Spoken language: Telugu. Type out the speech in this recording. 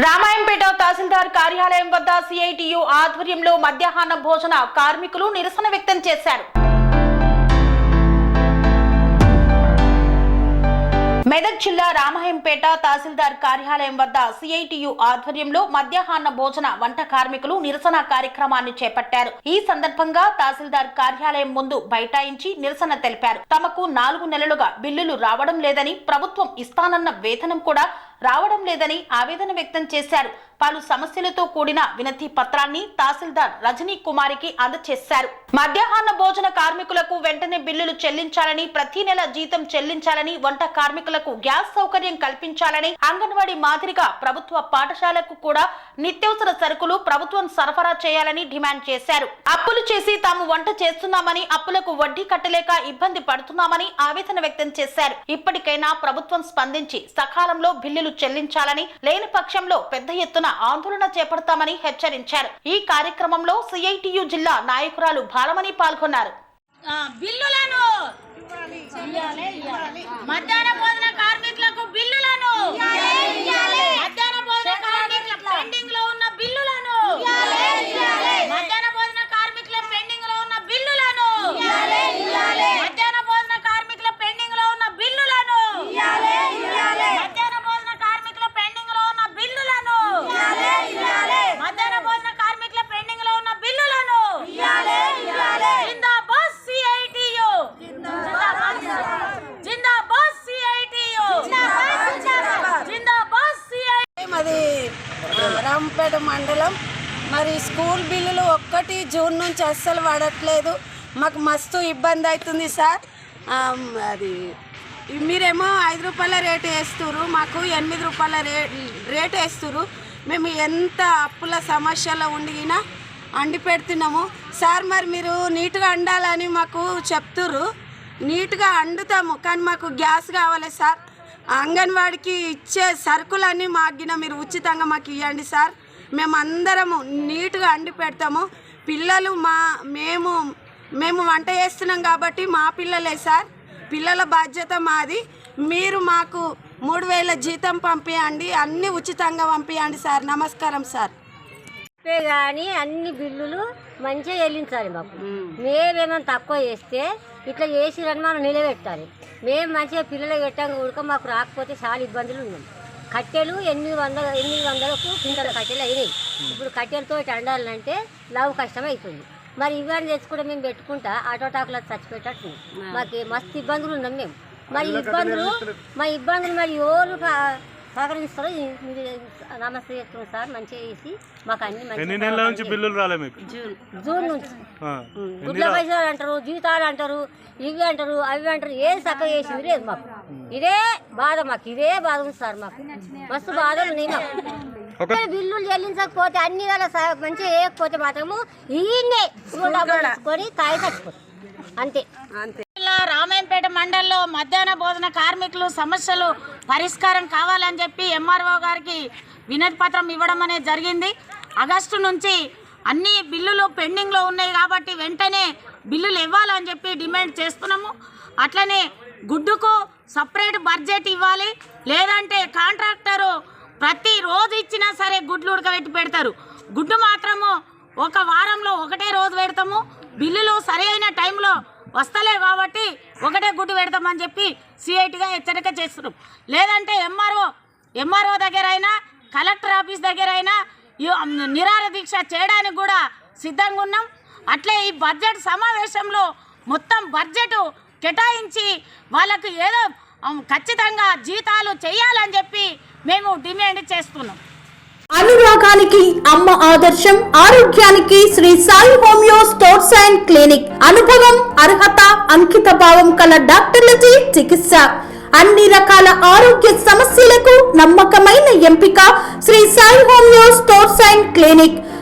రామాయంపేట తహసీల్దార్ కార్యాలయం వద్ద సిఐటియు ఆధ్వర్యంలో మధ్యాహ్న భోజన కార్మికులు నిరసన వ్యక్తం చేశారు. మెదక్ జిల్లా రామాయంపేట తహసీల్దార్ కార్యాలయం వద్ద సిఐటియు ఆధ్వర్యంలో మధ్యాహ్న భోజన వంట కార్మికులు నిరసన కార్యక్రమాన్ని చేపట్టారు. ఈ సందర్భంగా తహసీల్దార్ కార్యాలయం ముందు బైఠాయించి నిరసన తెలిపారు. తమకు నాలుగు నెలలుగా బిల్లులు రావడం లేదని ప్రభుత్వం ఇస్తానన్న వేతనం కూడా రావడం లేదని ఆవేదన వ్యక్తం చేశారు. పలు సమస్యలతో కూడిన వినతి పత్రాన్ని తహసీల్దార్ రజనీ కుమారికి అందజేశారు మధ్యాహ్న భోజన కార్మికులకు వెంటనే బిల్లులు చెల్లించాలని ప్రతి నెల జీతం చెల్లించాలని వంట కార్మికులకు గ్యాస్ సౌకర్యం కల్పించాలని అంగన్వాడీ మాదిరిగా ప్రభుత్వ పాఠశాలకు కూడా నిత్యావసర సరుకులు ప్రభుత్వం సరఫరా చేయాలని డిమాండ్ చేశారు. అప్పులు చేసి తాము వంట చేస్తున్నామని అప్పులకు వడ్డీ కట్టలేక ఇబ్బంది పడుతున్నామని ఆవేదన వ్యక్తం చేశారు. ఇప్పటికైనా ప్రభుత్వం స్పందించి సకాలంలో బిల్లులు చెల్లించాలని లేని పక్షంలో పెద్ద ఎత్తున ఆందోళన చేపడతామని హెచ్చరించారు. ఈ కార్యక్రమంలో సిఐటియు జిల్లా నాయకురాలు బాలమణి పాల్గొన్నారు. బిల్లులను మధ్యాహ్న భోజన కార్మికులకు బిల్లులను మధ్యాహ్న భోజన కార్మికుల పెండింగ్లో ఉన్న బిల్లులను మధ్యాహ్న భోజన కార్మికుల పెండింగ్లో ఉన్న బిల్లులను మధ్యాహ్న భోజన కార్మికుల పెండింగ్లో ఉన్న బిల్లులను మధ్యాహ్న భోజన కార్మికుల పెండింగ్లో ఉన్న బిల్లులను మధ్యాహ్న భోజన కార్మికుల పెండింగ్లో ఉన్న బిల్లులను జిందాబాద్ సిఐటియు జిందాబాద్ సిఐటియు జిందాబాద్ సిఐ మాది ఆ, రాంపేట మండలం. మరి స్కూల్ బిల్లులు ఒక్కటి జూన్ నుంచి అస్సలు పడట్లేదు. మాకు మస్తు ఇబ్బంది అవుతుంది సార్. అది మీరేమో ఐదు రూపాయల రేటు వేస్తున్నారు మాకు ఎనిమిది రూపాయల రే రేటు వేస్తున్నారు మేము ఎంత అప్పుల సమస్యలో ఉండినా అండి పెడుతున్నాము సార్ మరి మీరు నీట్గా అండాలని మాకు చెప్తుర్రు. నీట్గా అండుతాము కానీ మాకు గ్యాస్ కావాలి సార్. అంగన్వాడికి ఇచ్చే సరుకులన్నీ మాగిన మీరు ఉచితంగా మాకు ఇవ్వండి సార్. మేము అందరము నీట్గా అండి పెడతాము. పిల్లలు మా మేము మేము వంట చేస్తున్నాం కాబట్టి మా పిల్లలే సార్. పిల్లల బాధ్యత మాది. మీరు మాకు మూడు వేల జీతం పంపించండి అన్నీ ఉచితంగా పంపించండి సార్. నమస్కారం సార్. కానీ అన్ని బిల్లులు మంచిగా చెల్లించాలి మాకు. మేమేమైనా తక్కువ చేస్తే ఇట్లా చేసిరని మనం నిలబెట్టాలి. మేము మంచిగా పిల్లలు పెట్టాక కూడా మాకు రాకపోతే చాలా ఇబ్బందులు ఉన్నాయి కట్టెలు ఎనిమిది వందల ఎనిమిది వందలకు కింటల కట్టెలు అయినాయి. ఇప్పుడు కట్టెలతో అండాలంటే లవ్ కష్టం అవుతుంది మరి ఇవన్నీ తెచ్చుకుంటే మేము పెట్టుకుంటా ఆటో టాకులో చచ్చిపెట్టట్టు మాకు మస్తు ఇబ్బందులు ఉన్నాం మేము. మరి ఇబ్బందులు మా ఇబ్బందులు మరి ఎవరు సహ- సహకరిస్తారో నమస్తే చెప్తున్నాం సార్ మంచిగా చేసి మాకు అన్ని ఎన్ని నెలల నుంచి బిల్లులు రాలే మీకు? జూన్. నుంచి. గుడ్ల పైసలు అంటారు జీతాలు అంటారు ఇవి అంటారు అవి అంటారు ఏది చక్కగా చేసింది లేదు మాకు. ఇదే బాధ మాకు ఇదే బాధ ఉంది సార్ మాకు. మస్తు బాధలు ఉన్నాయి మాకు. బిల్లులు చెల్లించకపోతే అన్ని వేళ స- మంచిగా వేయకపోతే మాత్రము ఈయన్నే తీసుకొని తాయి చచ్చిపోతాం అంతే. జిల్లా రామాయంపేట మండలంలో మధ్యాహ్న భోజన కార్మికులు సమస్యలు పరిష్కారం కావాలని చెప్పి ఎంఆర్ఓ గారికి వినతి పత్రం ఇవ్వడం అనేది జరిగింది. ఆగస్టు నుంచి అన్ని బిల్లులు పెండింగ్లో ఉన్నాయి కాబట్టి వెంటనే బిల్లులు ఇవ్వాలని చెప్పి డిమాండ్ చేస్తున్నాము. అట్లనే గుడ్డుకు సపరేట్ బడ్జెట్ ఇవ్వాలి. లేదంటే కాంట్రాక్టరు ప్రతి రోజు ఇచ్చినా సరే గుడ్లు ఉడకబెట్టి పెడతారు. గుడ్డు మాత్రము ఒక వారంలో ఒకటే రోజు పెడతాము. బిల్లులు సరి అయిన టైంలో వస్తలే కాబట్టి ఒకటే గుడ్డు పెడతామని చెప్పి సిఐటిగా హెచ్చరిక చేస్తున్నాం. లేదంటే ఎంఆర్ఓ ఎంఆర్ఓ దగ్గర అయినా కలెక్టర్ ఆఫీస్ దగ్గర అయినా నిరాహార దీక్ష చేయడానికి కూడా సిద్ధంగా ఉన్నాం. అట్లే ఈ బడ్జెట్ సమావేశంలో మొత్తం బడ్జెట్ కేటాయించి వాళ్ళకు ఏదో ఖచ్చితంగా జీతాలు చేయాలని చెప్పి మేము డిమాండ్ చేస్తున్నాం. అనురాగానికి అమ్మ ఆదర్శం ఆరోగ్యానికి Sri Sai homeo stores and clinic. అనుభవం అర్హత అంకిత భావం కల డాక్టర్లచే చికిత్స. అన్ని రకాల ఆరోగ్య సమస్యలకు నమ్మకమైన ఎంపిక Sri Sai homeo stores and clinic.